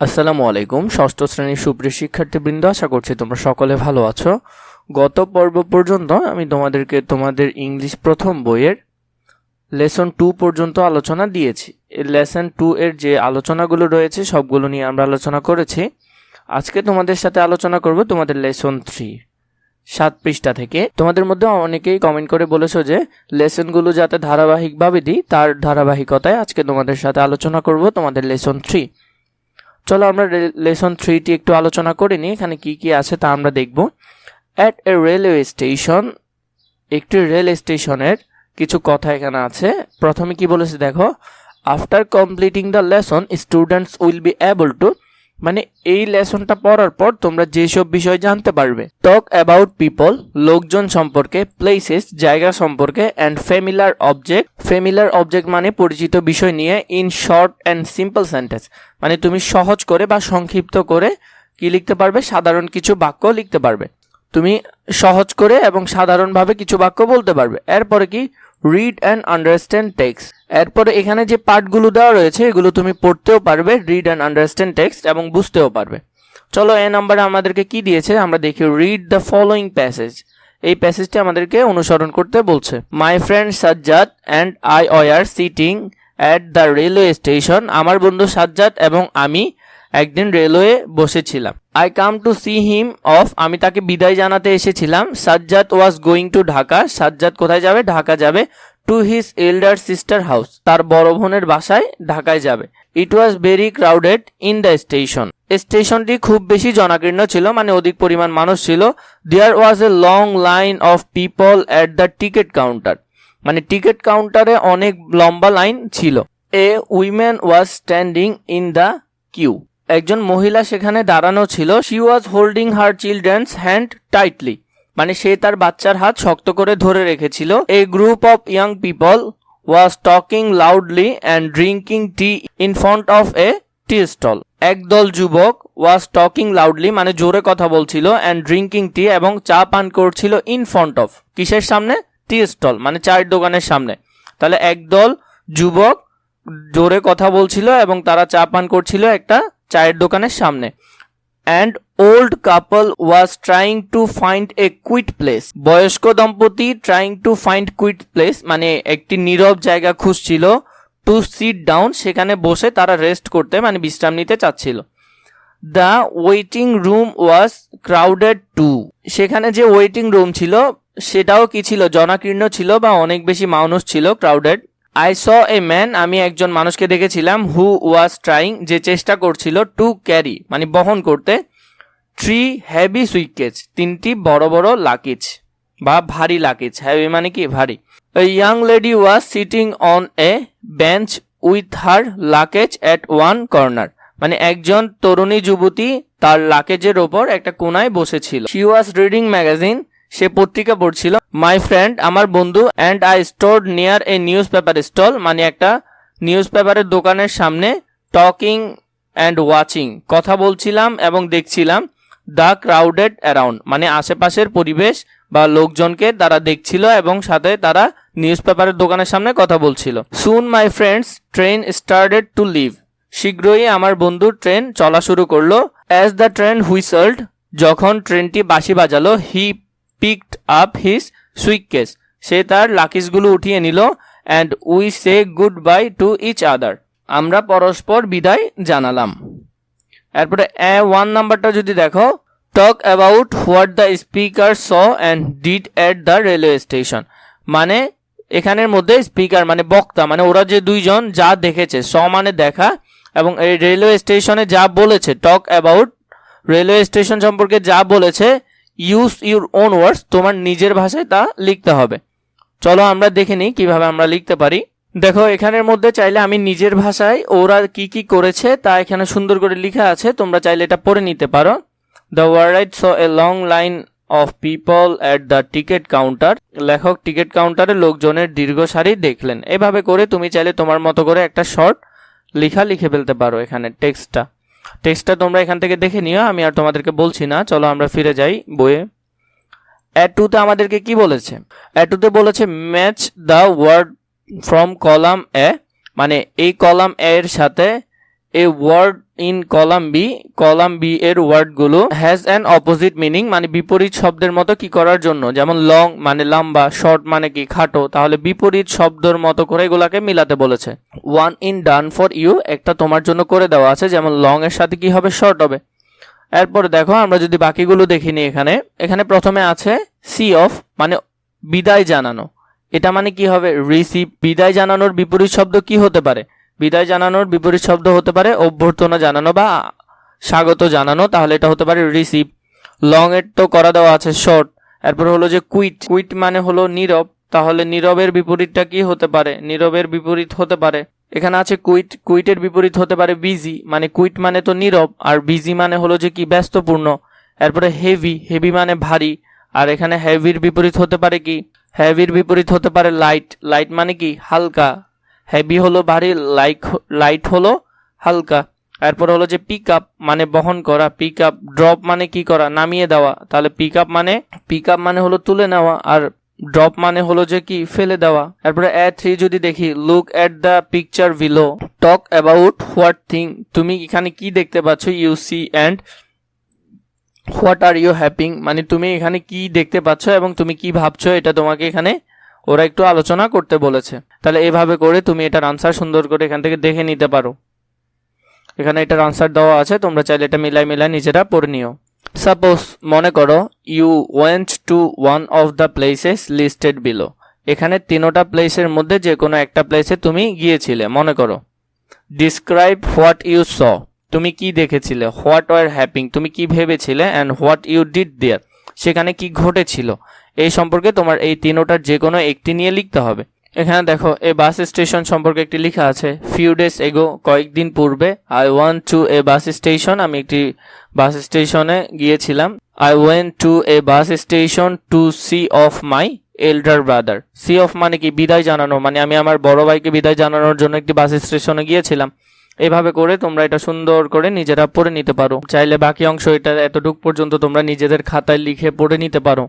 আসসালামু আলাইকুম, ষষ্ঠ শ্রেণির সুপ্রিয় শিক্ষার্থীবৃন্দ, আশা করছি তোমরা সকলে ভালো আছো। গত পর্ব পর্যন্ত আমি তোমাদেরকে তোমাদের ইংলিশ প্রথম বইয়ের লেসন টু পর্যন্ত আলোচনা দিয়েছি। লেসন টু এর যে আলোচনাগুলো রয়েছে, সবগুলো নিয়ে আমরা আলোচনা করেছি। আজকে তোমাদের সাথে আলোচনা করব তোমাদের লেসন থ্রি, সাত পৃষ্ঠা থেকে। তোমাদের মধ্যে অনেকেই কমেন্ট করে বলেছ যে, লেসনগুলো যাতে ধারাবাহিকভাবে দিই, তার ধারাবাহিকতায় আজকে তোমাদের সাথে আলোচনা করব তোমাদের লেসন থ্রি। চলো আমরা লেসন থ্রিটি একটু আলোচনা করে নিই, এখানে কি কি আছে তা আমরা দেখব। অ্যাট এ রেলওয়ে স্টেশন একটি রেল স্টেশনের কিছু কথা এখানে আছে। প্রথমে কি বলেছে দেখো after completing the lesson students will be able to মানে এই লেসনটা পড়ার পর তোমরা যেসব বিষয় জানতে পারবে টক অ্যাবাউট পিপল লোকজন সম্পর্কে প্লেসেস জায়গা সম্পর্কে and familiar object familiar object মানে পরিচিত বিষয় নিয়ে in short and simple sentence মানে তুমি সহজ করে বা সংক্ষিপ্ত করে কি লিখতে পারবে? সাধারণ কিছু বাক্য লিখতে পারবে। তুমি সহজ করে এবং সাধারণভাবে কিছু বাক্য বলতে পারবে। এরপরে কি? রিড অ্যান্ড আন্ডারস্ট্যান্ড টেক্সট এরপরে এখানে যে পার্টগুলো দেওয়া রয়েছে, এগুলো তুমি পড়তেও পারবে রিড অ্যান্ড আন্ডারস্ট্যান্ড টেক্সট এবং বুঝতেও পারবে। চলো এ নাম্বারে আমাদেরকে কি দিয়েছে? আমরা দেখি রিড দ্য ফলোয়িং প্যাসেজ এই প্যাসেজটি আমাদেরকে অনুসরণ করতে বলছে। My friend Sajjad and I were sitting at the railway station আমার বন্ধু সাজ্জাদ এবং আমি একদিন রেলওয়ে বসেছিলাম। I come to see him off আমি তাকে বিদায় জানাতে এসেছিলাম। Sajjad was going to Dhaka. Sajjad কোথায় যাবে? ঢাকা যাবে to his elder sister house তার বড় বোনের বাসায় ঢাকায় যাবে। It was very crowded in the station স্টেশনটি খুব বেশি জনাকীর্ণ ছিল মানে অধিক পরিমাণ মানুষ ছিল। There was a long line of people at the ticket counter মানে টিকিট কাউন্টারে অনেক লম্বা লাইন ছিল। A women was standing in the queue একজন মহিলা সেখানে দাঁড়ানো ছিল। She was holding her children's hand tightly মানে সে তার বাচ্চার হাত শক্ত করে ধরে রেখেছিল। A group of young people was talking loudly and drinking tea in front of a tea stall একদল যুবক ওয়াজ টকিং লাউডলি মানে জোরে কথা বলছিল অ্যান্ড ড্রিঙ্কিং টি এবং চা পান করছিল ইন ফ্রন্ট অফ কিসের সামনে? টি স্টল মানে চায়ের দোকানের সামনে। তাহলে একদল যুবক জোরে কথা বলছিল এবং তারা চা পান করছিল একটা চায়ের দোকানের সামনে। And old couple was trying to find a quiet place বয়স্ক দম্পতি trying to find quiet place মানে একটি নীরব জায়গা খুঁজছিল টু সিট ডাউন সেখানে বসে তারা রেস্ট করতে মানে বিশ্রাম নিতে চাচ্ছিল। The waiting room was crowded too সেখানে যে ওয়েটিং রুম ছিল, সেটাও কি ছিল? জনাকীর্ণ ছিল বা অনেক বেশি মানুষ ছিল crowded I saw a man আমি একজন মানুষকে দেখেছিলাম হু ওয়াজ ট্রাইং যে চেষ্টা করছিল টু ক্যারি মানে বহন করতে থ্রি হ্যাভি সুইকেজ তিনটি বড় বড় লাকিজ বা ভারী লাকিজ হ্যাভি মানে কি? ভারী। Young lady was sitting on a bench with her luggage at one corner মানে একজন তরুণী যুবতী তার লাকেজের ওপর একটা কোনায় বসেছিল। শি ওয়াজ রিডিং ম্যাগাজিন সে পত্রিকা পড়ছিল মাই ফ্রেন্ড আমার বন্ধু and I store near a newspaper stall মানে একটা নিউজ পেপারের দোকানের সামনে টকিং অ্যান্ড ওয়াচিং কথা বলছিলাম এবং দেখছিলাম দ্য ক্রাউডেড অ্যারাউন্ড মানে আশেপাশের পরিবেশ বা লোকজনকে তারা দেখছিল এবং সাথে তারা নিউজ পেপারের দোকানের সামনে কথা বলছিল। Soon my friend's train started to leave শীঘ্রই আমার বন্ধুর ট্রেন চলা শুরু করল। অ্যাজ দ্য ট্রেন হুইসল্ড যখন ট্রেনটি বাঁশি বাজালো he picked up his suitcase সে তার লাকিসগুলো উঠিয়ে নিল and we say goodbye to each other আমরা পরস্পর বিদায় জানালাম। এরপরে ওয়ান নাম্বারটা যদি দেখো talk about what the speaker saw and did at the railway station মানে এখানের মধ্যে স্পিকার মানে বক্তা মানে ওরা যে দুইজন যা দেখেছে, স মানে দেখা, এবং এই রেলওয়ে স্টেশনে যা বলেছে টক অ্যাবাউট রেলওয়ে স্টেশন সম্পর্কে যা বলেছে ইউজ ইউর ওন ওয়ার্ডস তোমার নিজের ভাষায় তা লিখতে হবে। চলো আমরা দেখে নিই কীভাবে আমরা লিখতে পারি। দেখো, এখানের মধ্যে চাইলে আমি নিজের ভাষায় ওরা কি কি করেছে তা এখানে সুন্দর করে লেখা আছে, তোমরা চাইলে এটা পড়ে নিতে পারো। The writer saw a long line of people at the ticket counter লেখক টিকিট কাউন্টারে লোকজনের দীর্ঘ সারি দেখলেন। এভাবে করে তুমি চাইলে তোমার মতো করে একটা শর্ট লেখা লিখে ফেলতে পারো এখানে টেক্সটটা টেক্সটটা তোমরা এখান থেকে দেখে নিও, আমি আর তোমাদেরকে বলছি না। চলো আমরা ফিরে যাই বইয়ে। অ্যাড টুতে আমাদেরকে কি বলেছে? অ্যাড টুতে বলেছে match the word from column A মানে এই কলাম এর সাথে A word in column B column B এর ওয়ার্ডগুলো হ্যাজ অ্যান অপোজিট মিনিং মানে বিপরীত শব্দের মতো কি করার জন্য? যেমন লং মানে লম্বা শর্ট মানে কি খাটো? তাহলে বিপরীত শব্দের মতো করে এগুলাকে মিলাতে বলেছে। One in done for you একটা তোমার জন্য করে দেওয়া আছে। যেমন লং এর সাথে কি হবে? শর্ট হবে। এরপরে দেখো, আমরা যদি বাকিগুলো দেখিনি এখানে এখানে প্রথমে আছে সি অফ মানে বিদায় জানানো। এটা মানে কি হবে? রিসিভ বিদায় জানানোর বিপরীত শব্দ কি হতে পারে? বিদায় জানানোর বিপরীত শব্দ হতে পারে, অভ্যর্থনা জানানো বা স্বাগত জানানো, তাহলে এটা হতে পারে রিসিভ লং এর তো করা দেওয়া আছে শর্ট এরপর হলো যে কুইট কুইট মানে হলো নীরব, তাহলে নীরবের বিপরীতটা কি হতে পারে? নীরবের বিপরীত হতে পারে। এখানে আছে কুইট কুইটের বিপরীত হতে পারে বিজি মানে কুইট মানে তো নীরব, আর বিজি মানে হলো যে কি? ব্যস্তপূর্ণ। এরপরে হেভি হেভি মানে ভারী, আর এখানে হেভির বিপরীত হতে পারে কি? হেভির বিপরীত হতে পারে লাইট লাইট মানে কি? হালকা। হেভি হলো, ভারী লাইট লাইট হলো, হালকা। এরপর হলো যে পিক আপ মানে বহন করা পিক আপ ড্রপ মানে কি করা, নামিয়ে দেওয়া। তাহলে পিক আপ মানে পিক আপ মানে হলো তুলে নেওয়া, আর ড্রপ মানে হলো যে কি, ফেলে দেওয়া। এরপরে এ থ্রি যদি দেখি look at the picture below talk about what thing তুমি এখানে কি দেখতে পাচ্ছ you see and what are you happening মানে তুমি এখানে কি দেখতে পাচ্ছ এবং তুমি কি ভাবছ, এটা তোমাকে এখানে ওরা একটু আলোচনা করতে বলেছে। তাহলে এভাবে করে তুমি এটার আনসার সুন্দর করে এখান থেকে দেখে নিতে পারো। এখানে এটার আনসার দেওয়া আছে, তোমরা চাইলে এটা মিলাই মিলাই নিজেরা পড়ে নিও। সাপোজ মনে করো you went to one of the places listed below এখানে তিনোটা প্লেসের মধ্যে যে কোনো একটা প্লেসে তুমি গিয়েছিলে, মনে করো। ডিসক্রাইব হোয়াট ইউ স তুমি কি দেখেছিলে? হোয়াট ওয়ার হ্যাপিং তুমি কি ভেবেছিলে? And what you did there সেখানে কি ঘটেছিল? এই সম্পর্কে তোমার এই তিনোটার যে কোনো একটি নিয়ে লিখতে হবে। এখানে দেখো, এ বাস স্টেশন সম্পর্কে একটি লেখা আছে ফিউ ডেজ এগো কয়েকদিন পূর্বে I want to a bus station আমি একটি বাস স্টেশনে গিয়েছিলাম I went to a bus station to see off my elder brother see off মানে কি? বিদায় জানানো মানে আমি আমার বড় ভাইকে বিদায় জানানোর জন্য একটি বাস স্টেশনে গিয়েছিলাম। এভাবে করে তোমরা এটা সুন্দর করে নিজেরা পড়ে নিতে পারো। চাইলে বাকি অংশ এটা এতটুক পর্যন্ত তোমরা নিজেদের খাতায় লিখে পড়ে নিতে পারো।